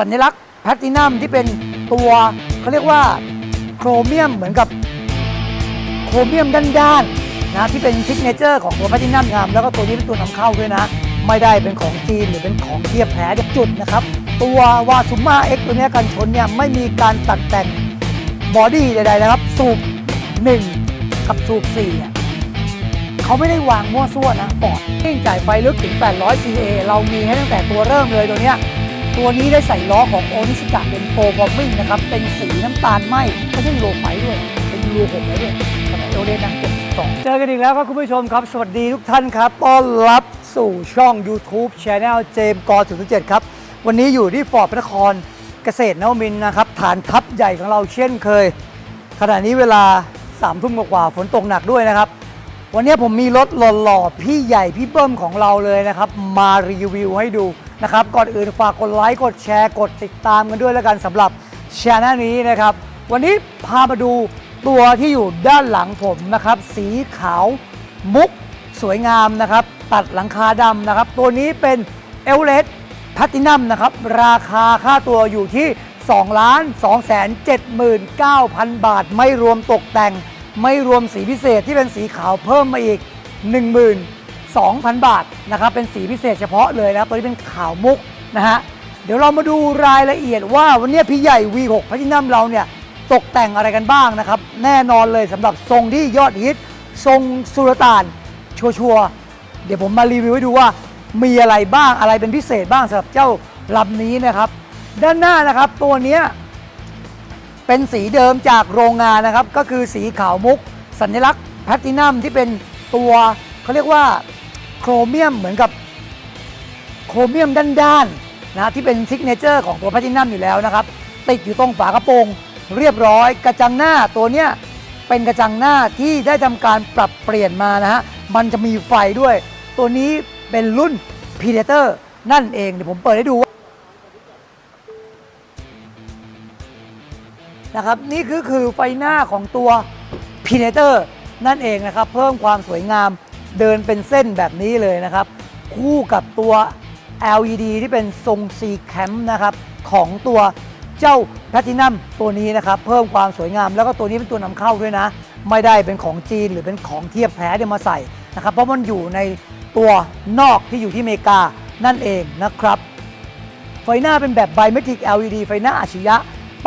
สัญลักษณ์แพลตินัมที่เป็นตัวเขาเรียกว่าโครเมียมเหมือนกับโครเมียมด้านๆนะที่เป็นซิกเนเจอร์ของตัวแพลตินัมงามแล้วก็ตัวนี้เป็นตัวนำเข้าด้วยนะ ไม่ได้เป็นของจีนหรือเป็นของเทียบแพ้จุดนะครับ ตัววาซูมาเอ็กตัวนี้กันชนเนี่ยไม่มีการตัดแต่งบอดี้ใดๆนะครับ สูบ 1 กับสูบ4เนี่ยเขาไม่ได้วางมั่วซั่วนะฟอดเร่งจ่ายไฟลึกถึง 800 CA เรามีให้ตั้งแต่ตัวเริ่มเลยตัวเนี้ย ตัวนี้ได้ใส่ล้อของโอนิสกะเป็นโฟร์ฟอร์มิ่งนะครับ เป็นสีน้ำตาลไหมไม่ใช่โลไฟด้วย เป็นรูหกเลยด้วยสมัยโอเดนนังเจ็ดสองเจอกันอีกแล้วครับคุณผู้ชมครับ สวัสดีทุกท่านครับ ต้อนรับสู่ช่อง YouTube Channel เจมกอถึงเจ็ดครับ วันนี้อยู่ที่ฟอร์ดพระนครเกษตรนวมินนะครับ ฐานทัพใหญ่ของเราเช่นเคย ขณะนี้เวลา3ามทุ่มกว่าฝนตกหนักด้วยนะครับ วันนี้ผมมีรถหล่อๆพี่ใหญ่พี่เบิ้มของเราเลยนะครับ มารีวิวให้ดู นะครับ ก่อนอื่นฝากกดไลค์ กดแชร์ กดติดตามกันด้วยแล้วกันสำหรับช anel นี้นะครับ วันนี้พามาดูตัวที่อยู่ด้านหลังผมนะครับ สีขาวมุกสวยงามนะครับ ตัดหลังคาดำนะครับ ตัวนี้เป็นเอลเลสแพตตินัมนะครับ ราคาค่าตัวอยู่ที่ 2 ล้าน2 7 9 0 0 0 บาท ไม่รวมตกแต่ง ไม่รวมสีพิเศษที่เป็นสีขาวเพิ่มมาอีก 2,000 บาทนะครับเป็นสีพิเศษเฉพาะเลยนะครับตัวนี้เป็นขาวมุกนะฮะเดี๋ยวเรามาดูรายละเอียดว่าวันนี้พี่ใหญ่ V6 พัทินัมเราเนี่ยตกแต่งอะไรกันบ้างนะครับ แน่นอนเลยสำหรับทรงที่ยอดฮิต ทรงสุลต่าน ชัวร์ๆเดี๋ยวผมมารีวิวให้ดูว่ามีอะไรบ้างอะไรเป็นพิเศษบ้างสำหรับเจ้าลำนี้นะครับ ด้านหน้านะครับตัวนี้เป็นสีเดิมจากโรงงานนะครับ ก็คือสีขาวมุก สัญลักษณ์แพลตินัมที่เป็นตัวเขาเรียกว่า โครเมียมเหมือนกับโครเมียมด้านๆนะที่เป็นซิกเนเจอร์ของตัวแพลตินัมอยู่แล้วนะครับ ติดอยู่ตรงฝากระโปรงเรียบร้อย กระจังหน้าตัวเนี้ยเป็นกระจังหน้าที่ได้ทำการปรับเปลี่ยนมานะฮะมันจะมีไฟด้วย ตัวนี้เป็นรุ่น Predator นั่นเองเดี๋ยวผมเปิดให้ดูนะครับนี่คือคือไฟหน้าของตัว p r e d a t o r นั่นเองนะครับ เพิ่มความสวยงาม เดินเป็นเส้นแบบนี้เลยนะครับ คู่กับตัว LED ที่เป็นทรง C Cam นะครับของตัวเจ้า Platinum ตัวนี้นะครับ เพิ่มความสวยงาม แล้วก็ตัวนี้เป็นตัวนำเข้าด้วยนะ ไม่ได้เป็นของจีนหรือเป็นของเทียบแพ้เดี๋ยวมาใส่นะครับ เพราะมันอยู่ในตัวนอกที่อยู่ที่อเมริกานั่นเองนะครับ ไฟหน้าเป็นแบบ Biometric LED ไฟหน้าอัจฉริยะ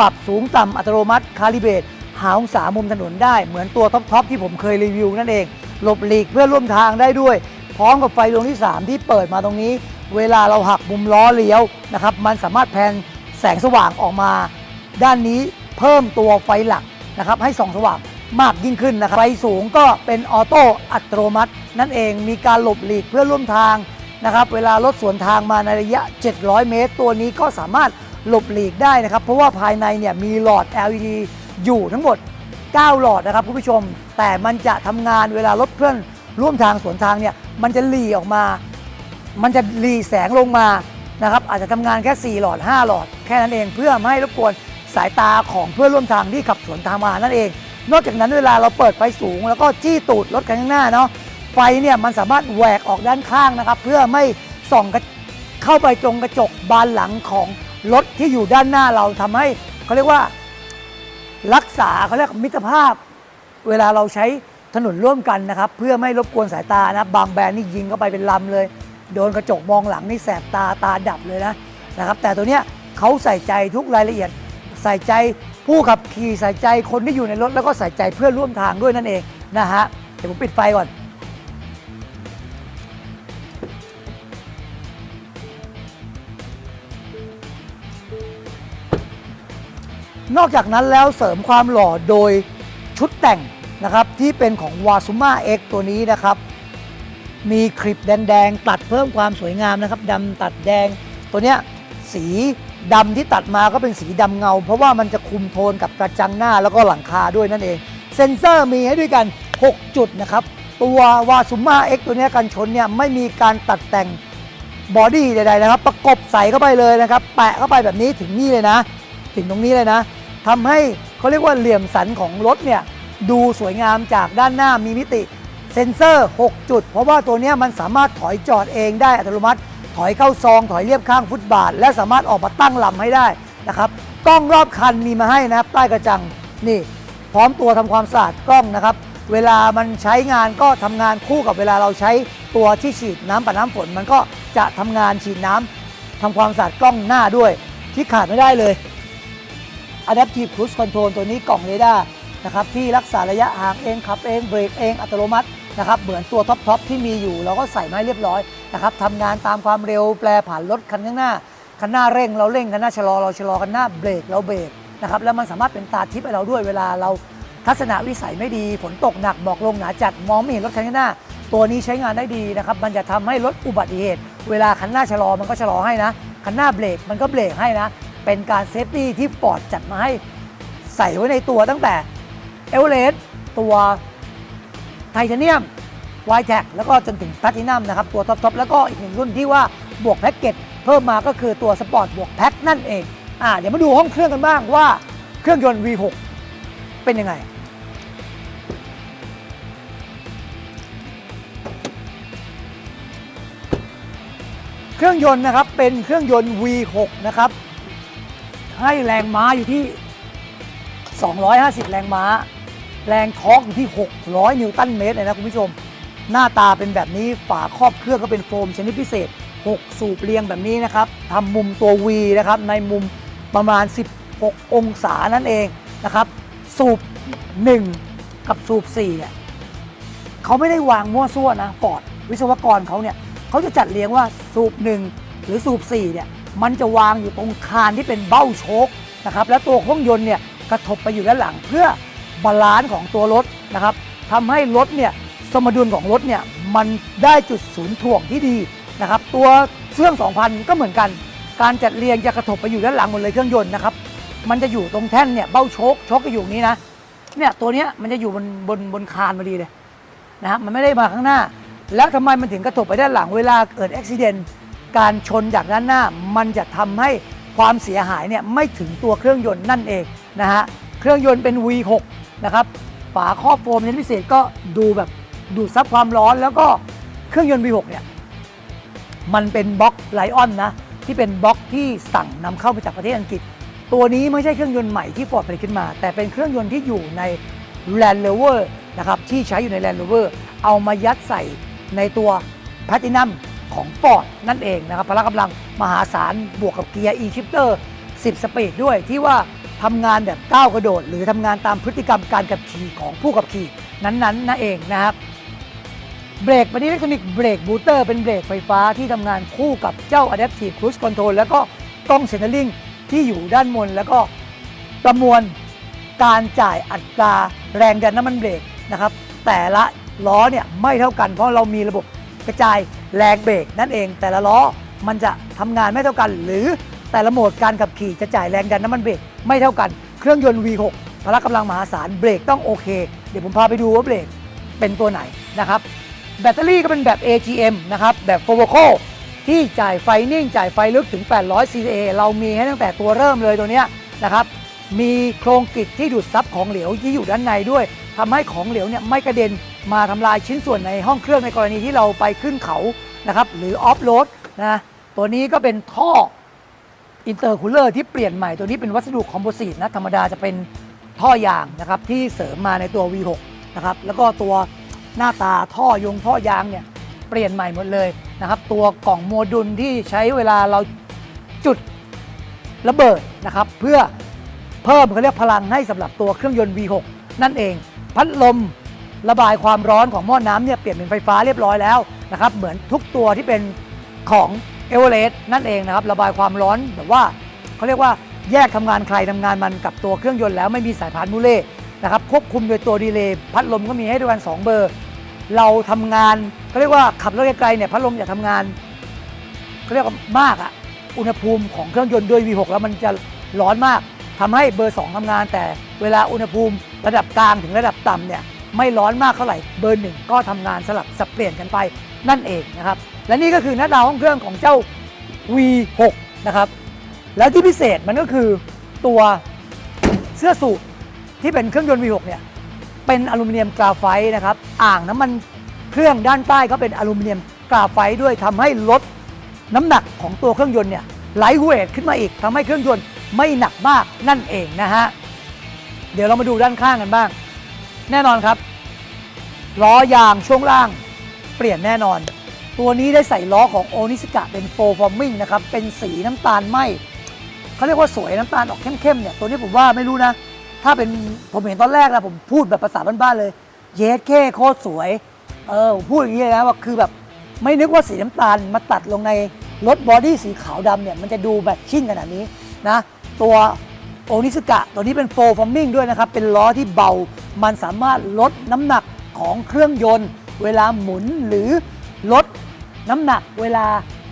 ปรับสูงต่ำอัตโนมัติ คาลิเบตหาองศามุมถนนได้เหมือนตัวท็อปๆที่ผมเคยรีวิวนั่นเอง หลบหลีกเพื่อร่วมทางได้ด้วย พร้อมกับไฟดวงที่ 3 ที่เปิดมาตรงนี้ เวลาเราหักมุมล้อเลี้ยวนะครับมันสามารถแพนแสงสว่างออกมา ด้านนี้เพิ่มตัวไฟหลักนะครับให้ส่องสว่างมากยิ่งขึ้นนะครับไฟสูงก็เป็นออโต้อัตโนมัติ นั่นเองมีการหลบหลีกเพื่อร่วมทางนะครับเวลารถสวนทางมาในระยะ 700 เมตร ตัวนี้ก็สามารถหลบหลีกได้นะครับ เพราะว่าภายในเนี่ยมีหลอด LED อยู่ทั้งหมด 9 หลอดนะครับคุณผู้ชม แต่มันจะทำงานเวลารถเพื่อนร่วมทางสวนทางเนี่ยมันจะหลีออกมา มันจะหลีแสงลงมานะครับอาจจะทำงานแค่ 4 หลอด 5 หลอด แค่นั้นเองเพื่อไม่ให้รบกวนสายตาของเพื่อนร่วมทางที่ขับสวนทางมานั่นเอง นอกจากนั้นเวลาเราเปิดไฟสูง แล้วก็จี้ตูดรถคันข้างหน้าเนาะไฟเนี่ยมันสามารถแหวกออกด้านข้างนะครับ เพื่อไม่ส่องกระเข้าไปตรงกระจกบานหลังของรถที่อยู่ด้านหน้าเราทำให้เขาเรียกว่า รักษาเขาเรียกมิตรภาพ เวลาเราใช้ถนนร่วมกันนะครับ เพื่อไม่รบกวนสายตานะบางแบรนด์นี่ยิงเข้าไปเป็นลำเลย โดนกระจกมองหลังนี่แสบตาตาดับเลยนะนะครับ แต่ตัวเนี้ยเขาใส่ใจทุกรายละเอียด ใส่ใจผู้ขับขี่ใส่ใจคนที่อยู่ในรถแล้วก็ใส่ใจเพื่อร่วมทางด้วยนั่นเองนะฮะเดี๋ยวผมปิดไฟก่อน นอกจากนั้นแล้วเสริมความหล่อโดยชุดแต่งนะครับที่เป็นของ w a s u m a X ตัวนี้นะครับ มีคลิปแดงๆ ตัดเพิ่มความสวยงามนะครับดำตัดแดง ตัวเนี้ยสีดำที่ตัดมาก็เป็นสีดำเงา เพราะว่ามันจะคุมโทนกับกระจังหน้าแล้วก็หลังคาด้วยนั่นเอง เซ็นเซอร์มีให้ด้วยกัน 6 จุดนะครับ ตัว w a s u m a X ตัวนี้กันชนเนี่ยไม่มีการตัดแต่งบอดี้ใดๆนะครับ ประกบใส่เข้าไปเลยนะครับ แปะเข้าไปแบบนี้ถึงนี่เลยนะ ถึงตรงนี้เลยนะ ทำให้เขาเรียกว่าเหลี่ยมสันของรถเนี่ยดูสวยงามจากด้านหน้ามีมิติเซ็นเซอร์ 6 จุด เพราะว่าตัวนี้มันสามารถถอยจอดเองได้อัตโนมัติ ถอยเข้าซอง ถอยเรียบข้างฟุตบาท และสามารถออกมาตั้งลำให้ได้นะครับกล้องรอบคันมีมาให้นะครับ ใต้กระจังนี่ พร้อมตัวทำความสะอาดกล้องนะครับ เวลามันใช้งานก็ทำงานคู่กับเวลาเราใช้ตัวที่ฉีดน้ำปัดน้ำฝน มันก็จะทำงานฉีดน้ำทำความสะอาดกล้องหน้าด้วย ที่ขาดไม่ได้เลย Adaptive Cruise Control ตัวนี้กล่องเรดาร์นะครับที่รักษาระยะห่างเองขับเองเบรกเองอัตโนมัตินะครับเหมือนตัวท็อปทอปที่มีอยู่ เราก็ใส่มาให้เรียบร้อยนะครับทำงานตามความเร็วแปลผ่านรถคันข้างหน้าคันหน้าเร่งเราเร่งคันหน้าชะลอเราชะลอคันหน้าเบรกเราเบรกนะครับแล้วมันสามารถเป็นตาทิพย์ให้เราด้วยเวลาเราทัศนวิสัยไม่ดีฝนตกหนักหมอกลงหนาจัดมองไม่เห็นรถคันข้างหน้า ตัวนี้ใช้งานได้ดีนะครับมันจะทำให้ลดอุบัติเหตุ เวลาคันหน้าชะลอมันก็ชะลอให้นะคันหน้าเบรกมันก็เบรกให้นะ เป็นการเซฟตี้ที่ฟอร์ดจัดมาให้ใส่ไว้ในตัวตั้งแต่เอเวอเรสตัวไทเทเนียมไวแท็กแล้วก็จนถึงแพลตินัมนะครับ ตัวท็อปๆแล้วก็อีกหนึ่งรุ่นที่ว่าบวกแพ็กเกจเพิ่มมาก็คือตัวสปอร์ตบวกแพ็คนั่นเองอ่าเดี๋ยวมาดูห้องเครื่องกันบ้างว่าเครื่องยนต์ V6 เป็นยังไงเครื่องยนต์นะครับเป็นเครื่องยนต์ V6 นะครับ ให้แรงม้าอยู่ที่ 250 แรงม้า แรงทอร์กอยู่ที่ 600 นิวตันเมตรเลยนะคุณผู้ชม หน้าตาเป็นแบบนี้ฝาครอบเครื่องก็เป็นโฟมชนิดพิเศษ 6 สูบเรียงแบบนี้นะครับทำมุมตัว V นะครับ ในมุมประมาณ 16 องศานั่นเองนะครับ สูบ 1 กับสูบ4เนี่ยเขาไม่ได้วางมั่วซั่วนะฟอร์ดวิศวกรเขาเนี่ยเขาจะจัดเรียงว่าสูบหนึ่งหรือสูบ4เนี่ย มันจะวางอยู่ตรงคานที่เป็นเบ้าโชคนะครับแล้วตัวเครื่องยนต์เนี่ยกระทบไปอยู่ด้านหลัง เพื่อบาลานซ์ของตัวรถนะครับทำให้รถเนี่ยสมดุลของรถเนี่ยมันได้จุดศูนย์ถ่วงที่ดีนะครับตัวเครื่อง 2000 ก็เหมือนกัน การจัดเรียงจะกระทบไปอยู่ด้านหลังหมดเลยเครื่องยนต์นะครับมันจะอยู่ตรงแท่นเนี่ยเบ้าโชคโชคก็อยู่นี้นะเนี่ยตัวเนี้ยมันจะอยู่บนบนบนคานพอดีเลยนะมันไม่ได้มาข้างหน้า แล้วทำไมมันถึงกระทบไปด้านหลังเวลาเกิดอุบิเหตุ การชนจากด้านหน้ามันจะทำให้ความเสียหายเนี่ยไม่ถึงตัวเครื่องยนต์นั่นเองนะฮะเครื่องยนต์เป็น V6 นะครับฝาครอบโฟมชนิดพิเศษก็ดูแบบดูดซับความร้อนแล้วก็เครื่องยนต์ V6 เนี่ยมันเป็นบล็อกไลออนนะที่เป็นบล็อกที่สั่งนำเข้ามาจากประเทศอังกฤษ ตัวนี้ไม่ใช่เครื่องยนต์ใหม่ที่ฟอร์ดผลิตขึ้นมา แต่เป็นเครื่องยนต์ที่อยู่ใน Land Rover นะครับที่ใช้อยู่ใน Land Rover เอามายัดใส่ในตัว Platinum ของ Ford นั่นเองนะครับพละกำลังมหาศาลบวกกับเกียร์ e-shifter 10 สปีดด้วยที่ว่าทำงานแบบก้าวกระโดด หรือทำงานตามพฤติกรรมการขับขี่ของผู้ขับขี่นั้นๆนั่นเองนะครับเบรกเป็นอิเล็กทรอนิกส์เบรกบูเตอร์เป็นเบรกไฟฟ้าที่ทำงานคู่กับเจ้า Adaptive Cruise Control แล้วก็กล้องเซนเ e อร์ลิงที่อยู่ด้านบนแล้วก็ประมวลการจ่ายอัตราแรงดันน้ำมันเบรกนะครับแต่ละล้อเนี่ยไม่เท่ากันเพราะเรามีระบบกระจาย แรงเบรกนั่นเองแต่ละล้อมันจะทำงานไม่เท่ากัน หรือแต่ละโหมดการขับขี่จะจ่ายแรงดันน้ำมันเบรกไม่เท่ากัน เครื่องยนต์ V6 พละกำลังมหาศาลเบรกต้องโอเค เดี๋ยวผมพาไปดูว่าเบรกเป็นตัวไหนนะครับ แบตเตอรี่ก็เป็นแบบ AGM นะครับแบบ f o v o c o ที่จ่ายไฟนิ่ง จ่ายไฟลึกถึง 800 CA เรามีให้ตั้งแต่ตัวเริ่มเลยตัวเนี้ยนะครับมีโครงกริดที่ดูดซับของเหลวที่อยู่ด้านในด้วย ทำให้ของเหลวเนี่ยไม่กระเด็นมาทำลายชิ้นส่วนในห้องเครื่องในกรณีที่เราไปขึ้นเขานะครับหรือออฟโรดนะตัวนี้ก็เป็นท่ออินเตอร์คูลเลอร์ที่เปลี่ยนใหม่ตัวนี้เป็นวัสดุคอมโพสิตนะธรรมดาจะเป็นท่อยางนะครับที่เสริมมาในตัว V6 นะครับแล้วก็ตัวหน้าตาท่อยงท่อยางเนี่ยเปลี่ยนใหม่หมดเลยนะครับตัวกล่องโมดูลที่ใช้เวลาเราจุดระเบิดนะครับเพื่อเพิ่มเขาเรียกพลังให้สำหรับตัวเครื่องยนต์ V6 นั่นเอง พัดลมระบายความร้อนของหม้อน้ำเนี่ยเปลี่ยนเป็นไฟฟ้าเรียบร้อยแล้วนะครับเหมือนทุกตัวที่เป็นของเอเวอเรสต์นั่นเองนะครับระบายความร้อนแบบว่าเขาเรียกว่าแยกทำงานใครทำงานมันกับตัวเครื่องยนต์แล้วไม่มีสายพานมูเล่นะครับควบคุมโดยตัวดีเลย์พัดลมก็มีให้ด้วยกัน 2 เบอร์ เราทำงานเขาเรียกว่าขับรถไกลๆเนี่ยพัดลมอย่าทำงานเขาเรียกว่ามากอะอุณหภูมิของเครื่องยนต์ด้วย V6 แล้วมันจะร้อนมาก ทำให้เบอร์ 2ทำงาน แต่เวลาอุณหภูมิระดับกลางถึงระดับต่ำเนี่ยไม่ร้อนมากเท่าไหร่เบอร์หนึ่งก็ทำงานสลับสับเปลี่ยนกันไปนั่นเองนะครับและนี่ก็คือหน้าตาห้องเครื่องของเจ้า V6 นะครับแล้วที่พิเศษมันก็คือตัวเสื้อสูทที่เป็นเครื่องยนต์ V6 เนี่ยเป็นอลูมิเนียมกราไฟต์นะครับอ่างน้ำมันเครื่องด้านใต้ก็เป็นอลูมิเนียมกราไฟต์ด้วยทำให้รถน้ำหนักของตัวเครื่องยนต์เนี่ยไลท์เวทขึ้นมาอีกทำให้เครื่องยนต์ไม่หนัก มากนั่นเองนะฮะ เดี๋ยวเรามาดูด้านข้างกันบ้าง แน่นอนครับ ล้อยางช่วงล่างเปลี่ยนแน่นอน ตัวนี้ได้ใส่ล้อของโอนิสกะเป็นโฟฟอร์มิงนะครับ เป็นสีน้ำตาลไหมเขาเรียกว่าสวยน้ำตาลออกเข้มๆเนี่ย ตัวนี้ผมว่าไม่รู้นะ ถ้าเป็นผมเห็นตอนแรกนะผมพูดแบบภาษาบ้านๆเลย เยสเคโคตรสวย เออผมพูดอย่างนี้เลยนะว่าคือแบบไม่นึกว่าสีน้ำตาลมาตัดลงในรถบอดี้สีขาวดำเนี่ยมันจะดูแบบชิ่งขนาดนี้นะ ตัวโอนิสกะตัวนี้เป็นโฟฟอร์มิงด้วยนะครับ เป็นล้อที่เบา มันสามารถลดน้ำหนักของเครื่องยนต์ เวลาหมุนหรือลดน้ำหนักเวลา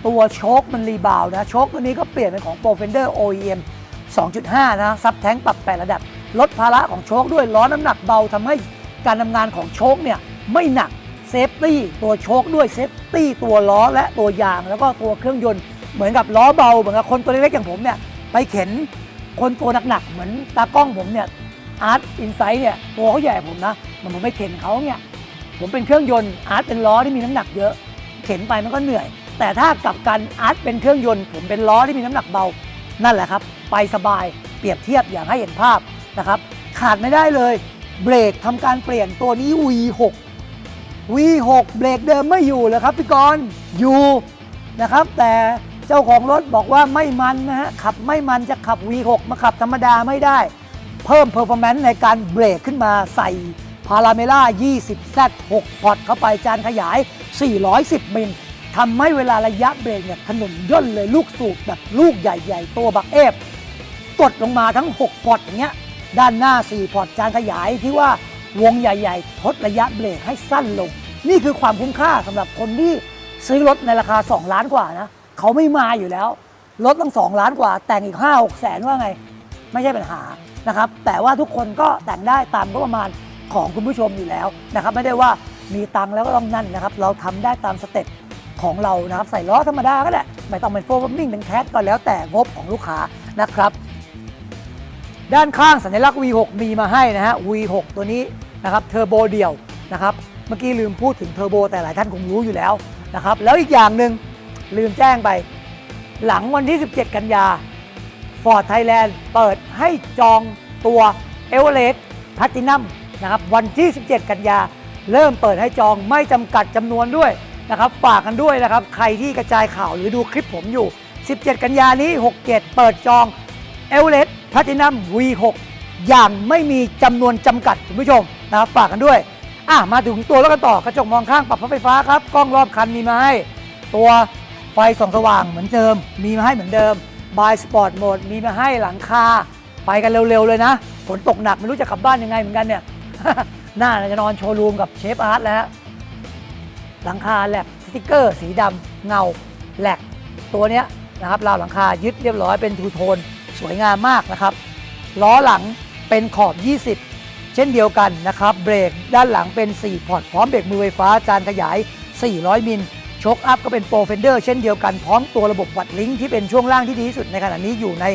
ตัวโชคมันรีบาวนะโชคตัวนี้ก็เปลี่ยนเป็นของ Pro Fender OEM 2.5 นะซับแท้งปรับแปดระดับ ลดภาระของโชคด้วยล้อน้ำหนักเบาทำให้การทำงานของโชคเนี่ยไม่หนักเซฟตี้ตัวโชคด้วยเซฟตี้ตัวล้อและตัวยาง แล้วก็ตัวเครื่องยนต์เหมือนกับล้อเบา เหมือนกับคนตัวเล็กๆอย่างผมเนี่ย ไปเข็นคนตัวหนักๆเหมือนตากล้องผมเนี่ยอาร์ตอินไซต์เนี่ยตัวเขาใหญ่ผมนะมันผมไปเข็นเขาเนี่ยผมเป็นเครื่องยนต์อาร์ตเป็นล้อที่มีน้ำหนักเยอะ เข็นไปมันก็เหนื่อย แต่ถ้ากลับกันอาร์ตเป็นเครื่องยนต์ ผมเป็นล้อที่มีน้ำหนักเบา นั่นแหละครับ ไปสบายเปรียบเทียบอย่างให้เห็นภาพนะครับ ขาดไม่ได้เลยเบรกทำการเปลี่ยนตัวนี้ V6 V6 เบรกเดิมไม่อยู่เลยครับพี่กรณ์อยู่นะครับ แต่ เจ้าของรถบอกว่าไม่มันนะฮะขับไม่มันจะขับ V6 มาขับธรรมดาไม่ได้ เพิ่มเพอร์ฟอร์แมนซ์ในการเบรกขึ้นมาใส่พาราเมล่า 20 Z 6พอร์ตเข้าไปจานขยาย 410 มิลทำให้เวลาระยะเบรกเนี่ยถนนย่นเลยลูกสูบแบบลูกใหญ่ๆ ตัวบักเอฟกดลงมาทั้ง 6 พอร์ตอย่างเงี้ยด้านหน้า 4 พอร์ตจานขยายที่ว่าวงใหญ่ๆ ทดระยะเบรกให้สั้นลง นี่คือความคุ้มค่าสำหรับคนที่ซื้อรถในราคา 2 ล้านกว่านะ เขาไม่มาอยู่แล้วรถตั้ง2ล้านกว่า แต่งอีก5 6แสนว่าไง ไม่ใช่ปัญหานะครับ แต่ว่าทุกคนก็แต่งได้ตามงบประมาณของคุณผู้ชมอยู่แล้วนะครับ ไม่ได้ว่ามีตังค์แล้วก็ต้องนั่นนะครับ เราทำได้ตามสเต็ปของเรานะครับ ใส่ล้อธรรมดาก็ได้ไม่ต้องเป็นโฟล์มิ่งเป็นแคทก็แล้วแต่งบของลูกค้านะครับ ด้านข้างสัญลักษณ์ V6 มีมาให้นะฮะ V6 ตัวนี้นะครับเทอร์โบเดี่ยวนะครับ เมื่อกี้ลืมพูดถึงเทอร์โบแต่หลายท่านคงรู้อยู่แล้วนะครับ แล้วอีกอย่างหนึ่ง ลืมแจ้งไป หลังวันที่ 17 กันยา Ford Thailand เปิดให้จองตัว e v e r e s t Platinum นะครับวันที่ 17 กันยา เริ่มเปิดให้จองไม่จำกัดจำนวนด้วยนะครับฝากกันด้วยนะครับ ใครที่กระจายข่าวหรือดูคลิปผมอยู่ 17 กันยานี้ 67 เปิดจอง e v e r e s t Platinum V6 อย่างไม่มีจำนวนจำกัดคุณผู้ชมนะครับฝากกันด้วยอะมาถึงตัวแล้วกันต่อกระจกมองข้างปรับพับไฟฟ้าครับกล้องรอบคันมีมาให้ตัว ไฟส่องสว่างเหมือนเดิม มีมาให้เหมือนเดิมบายสปอร์ตโหมดมีมาให้หลังคา ไปกันเร็วๆเลยนะ ฝนตกหนักไม่รู้จะกลับบ้านยังไงเหมือนกันเนี่ย หน้าจะนอนโชว์รูมกับเชฟอาร์ตแล้วฮะหลังคาแลบสติกเกอร์สีดำเงาแหลกตัวเนี้ยนะครับราวหลังคายึดเรียบร้อยเป็นทูโทน สวยงามมากนะครับ ล้อหลังเป็นขอบ 20 เช่นเดียวกันนะครับ เบรกด้านหลังเป็น 4 พอร์ตพร้อมเบรกมือไฟฟ้าจานขยาย 400 มิล โชคอัพก็เป็นโปรเฟนเดอร์เช่นเดียวกันพร้อมตัวระบบวัดลิงก์ที่เป็นช่วงล่างที่ดีที่สุดในขณะนี้อยู่ใน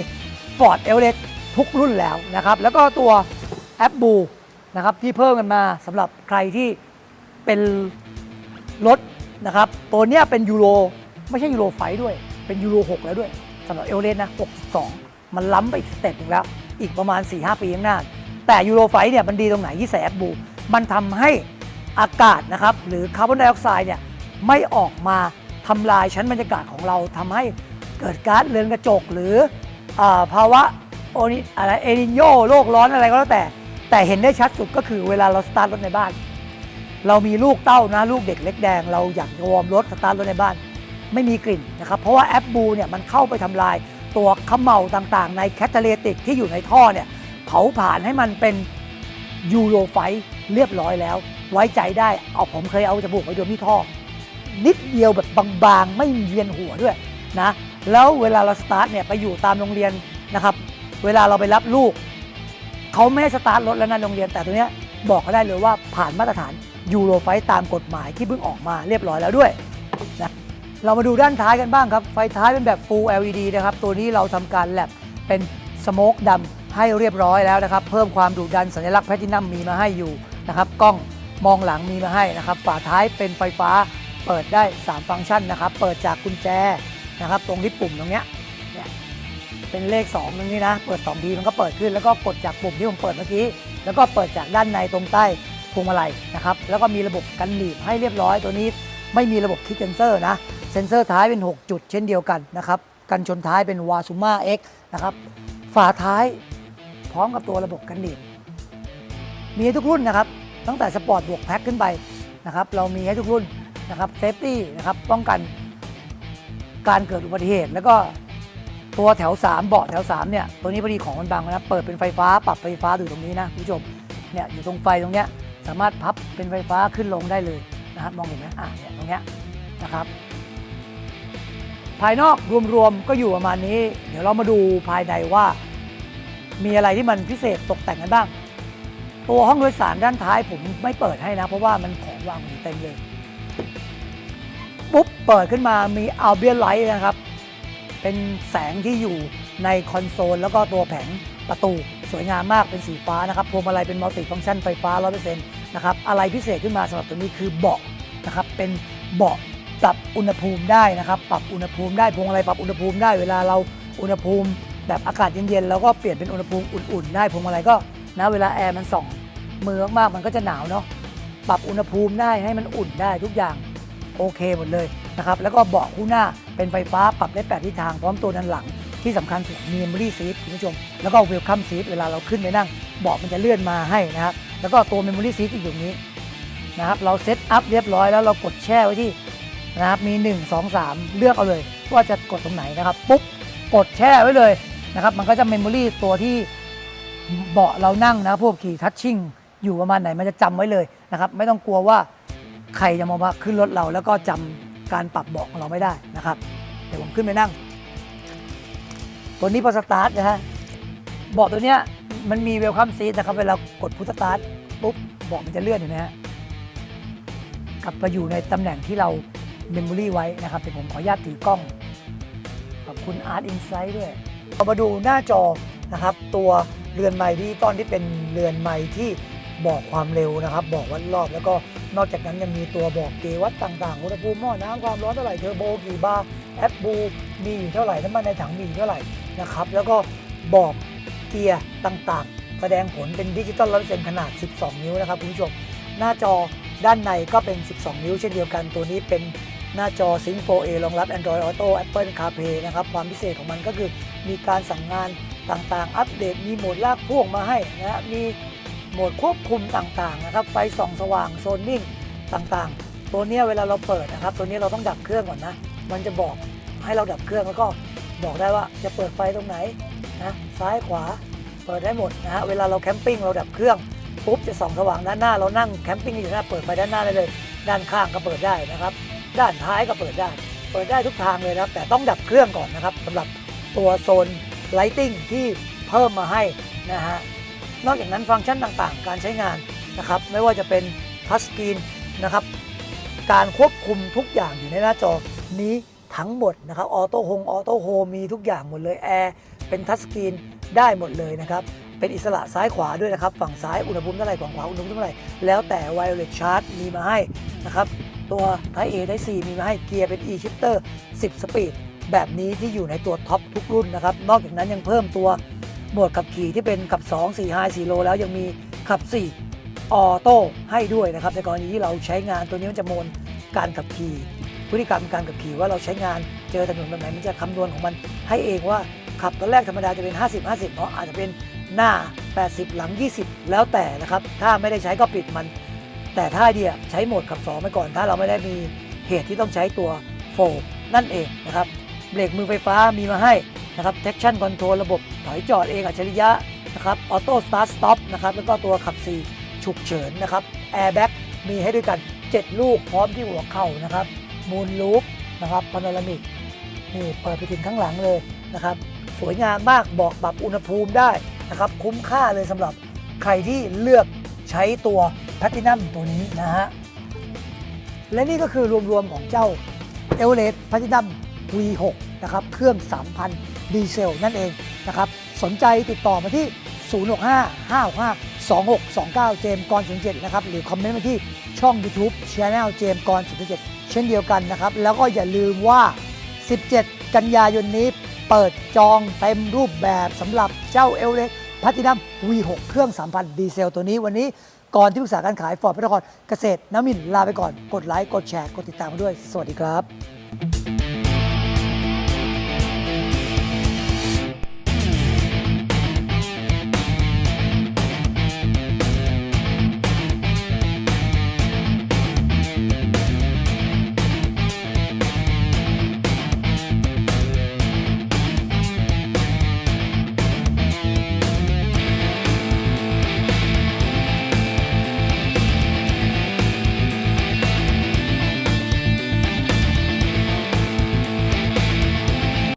Ford e v e r e s t ทุกรุ่นแล้วนะครับ แล้วก็ตัวแอปบูนะครับที่เพิ่มกันมาสำหรับใครที่เป็นรถนะครับ ตัวเนี้ยเป็นยูโรไม่ใช่ยูโรไฟด้วย เป็นยูโร6 แล้วด้วยสำหรับเอลเลนนะ 62 มันล้ำไปอีกสเต็ปหนึงแล้ว อีกประมาณ 4-5 ปีข้างหน้า แต่ยูโรไฟเนี่ยมันดีตรงไหนที่ใส่แอปบูมันทำให้อากาศนะครับ หรือคาร์บอนไดออกไซด์เนี่ย ไม่ออกมาทำลายชั้นบรรยากาศของเราทำให้เกิดก๊าซเรือนกระจกหรืออภาวะโอนิอะไรเอลินโยโลกร้อนอะไรก็แล้วแต่ แต่เห็นได้ชัดสุดก็คือเวลาเราสตาร์ทรถในบ้าน เรามีลูกเต้านะลูกเด็กเล็กแดง เราอยากวอร์มรถสตาร์ทรถในบ้าน ไม่มีกลิ่นนะครับเพราะว่าแอปบูเนี่ยมันเข้าไปทำลายตัวขมเหลาต่างๆ ในแคตาเลติกที่อยู่ในท่อเนี่ยเผาผ่านให้มันเป็นยูโรไฟเรียบร้อยแล้ว ไว้ใจได้เอาผมเคยเอาจมูกไปดมที่ท่อ นิดเดียวแบบบางๆ ไม่เวียนหัวด้วยนะแล้วเวลาเราสตาร์ทเนี่ยไปอยู่ตามโรงเรียนนะครับ เวลาเราไปรับลูกเขาไม่ให้สตาร์ทรถแล้วนะโรงเรียนแต่ตัวเนี้ยบอกเขาได้เลยว่าผ่านมาตรฐานยูโรไฟตามกฎหมายที่เพิ่งออกมาเรียบร้อยแล้วด้วยนะเรามาดูด้านท้ายกันบ้างครับ ไฟท้ายเป็นแบบ Full LED นะครับ ตัวนี้เราทำการแลบเป็นสโมกดำให้เรียบร้อยแล้วนะครับ เพิ่มความดุดันสัญลักษณ์แพลตินัมมีมาให้อยู่นะครับ กล้องมองหลังมีมาให้นะครับ ฝาท้ายเป็นไฟฟ้า เปิดได้ 3 ฟังก์ชันนะครับ เปิดจากกุญแจนะครับ ตรงที่ปุ่มตรงเนี้ยเนี่ยเป็นเลข 2 ตรงนี้นะ เปิด2ทีมันก็เปิดขึ้น แล้วก็กดจากปุ่มที่ผมเปิดเมื่อกี้ แล้วก็เปิดจากด้านในตรงใต้พวงมาลัยนะครับ แล้วก็มีระบบกันหนีบให้เรียบร้อยตัวนี้ ไม่มีระบบคิกเซนเซอร์นะ เซนเซอร์ท้ายเป็น 6 จุดเช่นเดียวกันนะครับกันชนท้ายเป็นวาซูมา X นะครับ ฝาท้ายพร้อมกับตัวระบบกันหนีบมีให้ทุกรุ่นนะครับ ตั้งแต่สปอร์ตบวกแพ็คขึ้นไปนะครับ เรามีให้ทุกรุ่น นะครับเซฟตี้นะครับป้องกันการเกิดอุบัติเหตุ แล้วก็ตัวแถว 3 เบาะแถว3เนี่ยตัวนี้พอดีของมันบังนะเปิดเป็นไฟฟ้าปรับไฟฟ้าอยู่ตรงนี้นะคุณผู้ชมเนี่ยอยู่ตรงไฟตรงเนี้ยสามารถพับเป็นไฟฟ้าขึ้นลงได้เลยนะครับมองเห็นไหมอะเนี่ยตรงเนี้ยนะครับ ภายนอกรวมๆก็อยู่ประมาณนี้ เดี๋ยวเรามาดูภายในว่า มีอะไรที่มันพิเศษตกแต่งกันบ้าง ตัวห้องโดยสารด้านท้ายผมไม่เปิดให้นะ เพราะว่ามันของวางอยู่เต็มเลย ปุ๊บเปิดขึ้นมามีอัลเบียไลท์นะครับ เป็นแสงที่อยู่ในคอนโซล แล้วก็ตัวแผงประตูสวยงามมากเป็นสีฟ้านะครับพวงมาลัยเป็นมัลติฟังก์ชันไฟฟ้า 100%นะครับอะไรพิเศษขึ้นมาสำหรับตัวนี้คือเบาะนะครับเป็นเบาะปรับอุณหภูมิได้นะครับปรับอุณหภูมิได้พวงมาลัยปรับอุณหภูมิได้เวลาเราอุณหภูมิแบบอากาศเย็นๆเราก็เปลี่ยนเป็นอุณหภูมิอุ่นๆได้พวงมาลัยก็นะเวลาแอร์มันส่องมือมากๆมันก็จะหนาวเนาะปรับอุณหภูมิได้ให้มันอุ่นได้ทุกอย่าง โอเคหมดเลยนะครับแล้วก็เบาะคู่หน้าเป็นไฟฟ้าปรับได้แปดทิศทางพร้อมตัวด้านหลัง ที่สำคัญสุดมี Memory Seat คุณผู้ชม แล้วก็ Welcome Seat เวลาเราขึ้นไปนั่งเบาะมันจะเลื่อนมาให้นะครับแล้วก็ตัว Memory Seat อยู่ตรงนี้นะครับเราเซตอัพเรียบร้อยแล้วเรากดแช่ไว้ที่นะครับมี 1 2 3 เลือกเอาเลยว่าจะกดตรงไหนนะครับปุ๊บกดแช่ไว้เลยนะครับมันก็จะ Memory ตัวที่เบาะเรานั่งนะพวกขี่ทัชชิ่งอยู่ประมาณไหนมันจะจำไว้เลยนะครับไม่ต้องกลัวว่า ใครจะมาว่าขึ้นรถเราแล้วก็จำการปรับเบาะของเราไม่ได้นะครับ เดี๋ยวผมขึ้นไปนั่ง ตัวนี้พอสตาร์ทนะฮะเบาะตัวเนี้ยมันมีเวลคัมซีทนะครับเวลากดพุทสตาร์ทปุ๊บเบาะมันจะเลื่อนเห็นไหมฮะกลับไปอยู่ในตำแหน่งที่เราเมมโมรี่ไว้นะครับเดี๋ยวผมขออนุญาตถือกล้องขอบคุณ Art Insight ด้วยเรามาดูหน้าจอนะครับ ตัวเรือนไม้ที่ตอนที่เป็นเรือนไม้ที่ บอกความเร็วนะครับ บอกวัดรอบแล้วก็นอกจากนั้นยังมีตัวบอกเกวัดต่างๆอุณหภูมิหม้อน้ำความร้อนเท่าไหร่เทอร์โบกี่บาร์แอปบูมีอยู่เท่าไหร่น้ำมันในถังมีอยู่เท่าไหร่นะครับแล้วก็บอกเกียร์ต่างๆ แสดงผลเป็นดิจิตอลร้อยเซนขนาด 12 นิ้วนะครับคุณผู้ชมหน้าจอด้านในก็เป็น 12 นิ้วเช่นเดียวกันตัวนี้เป็นหน้าจอ Sync 4A รองรับ Android Auto Apple CarPlay นะครับ ความพิเศษของมันก็คือมีการสั่งงานต่างๆ อัปเดต มีโหมดลากพ่วงมาให้นะฮะมี โหมดควบคุมต่างๆนะครับไฟส่องสว่างโซนนิ่งต่างๆ ตัวนี้เวลาเราเปิดนะครับ ตัวนี้เราต้องดับเครื่องก่อนนะ มันจะบอกให้เราดับเครื่องแล้วก็บอกได้ว่าจะเปิดไฟตรงไหนนะซ้ายขวาเปิดได้หมดนะฮะเวลาเราแคมปิ้งเราดับเครื่องปุ๊บจะส่องสว่างด้านหน้าเรานั่งแคมปิ้งอยู่หน้าเปิดไฟด้านหน้าได้เลย ด้านข้างก็เปิดได้นะครับ ด้านท้ายก็เปิดได้ เปิดได้ทุกทางเลยนะครับ แต่ต้องดับเครื่องก่อนนะครับสำหรับตัวโซนไลติ้งที่เพิ่มมาให้นะฮะ นอกจากนั้นฟังก์ชันต่างๆ การใช้งานนะครับไม่ว่าจะเป็นทัชสกรีนนะครับการควบคุมทุกอย่างอยู่ในหน้าจอนี้ทั้งหมดนะครับออโต้โฮงออโต้โฮมีทุกอย่างหมดเลยแอร์เป็นทัชสกรีนได้หมดเลยนะครับเป็นอิสระซ้ายขวาด้วยนะครับ ฝั่งซ้ายอุณหภูมิเท่าไหร่ฝั่งขวาอุณหภูมิเท่าไหร่แล้วแต่ wireless charge มีมาให้นะครับตัว Type A Type C มีมาให้เกียร์เป็น e shifter 10 สปีดแบบนี้ที่อยู่ในตัวท็อปทุกรุ่นนะครับ นอกจากนั้นยังเพิ่มตัว โหมดขับขี่ที่เป็นขับ 2 4 5 4โล แล้วยังมีขับ 4 ออโต้ให้ด้วยนะครับในกรณีที่เราใช้งานตัวนี้มันจะโมนการขับขี่พฤติกรรมการขับขี่ว่าเราใช้งานเจอถนนแบบไหนมันจะคำนวณของมันให้เองว่าขับตอนแรกธรรมดาจะเป็น 50 50เนาะอาจจะเป็นหน้า 80 หลัง 20 แล้วแต่นะครับ ถ้าไม่ได้ใช้ก็ปิดมัน แต่ถ้าเดียใช้โหมดขับ2ไปก่อน ถ้าเราไม่ได้มีเหตุที่ต้องใช้ตัวโฟนั่นเองนะครับ เบรกมือไฟฟ้ามีมาให้นะครับ traction control ระบบถอยจอดเองอัจฉริยะนะครับ auto start stop นะครับ แล้วก็ตัวขับ 4 ฉุกเฉินนะครับ airbag มีให้ด้วยกัน 7 ลูกพร้อมที่หัวเข่านะครับมูนลูปนะครับพาโนรามิกนี่เปิดไปถึงข้างหลังเลยนะครับ สวยงามมากบอกปรับอุณหภูมิได้นะครับ คุ้มค่าเลยสำหรับใครที่เลือกใช้ตัวแพ t ตินัมตัวนี้นะฮะ และนี่ก็คือรวมๆของเจ้า e v e r e s t Platinum V6 นะครับเครื่อง 3,000 ดีเซลนั่นเองนะครับสนใจติดต่อมาที่ 065 565 2629 เจมส์กร07นะครับหรือคอมเมนต์มาที่ช่อง YouTube Channel เจมส์กร07เช่นเดียวกันนะครับ แล้วก็อย่าลืมว่า17 17 กันยายนนี้เปิดจองเต็มรูปแบบสำหรับเจ้าเอลเล็กพัตินัม V6 เครื่อง 3,000 ดีเซลตัวนี้วันนี้ก่อนที่ปรึกษาการขายฟอร์ดพระนครเกษตรน้ำมินลาไปก่อน กดไลค์ กดแชร์ กดติดตามมาด้วย สวัสดีครับ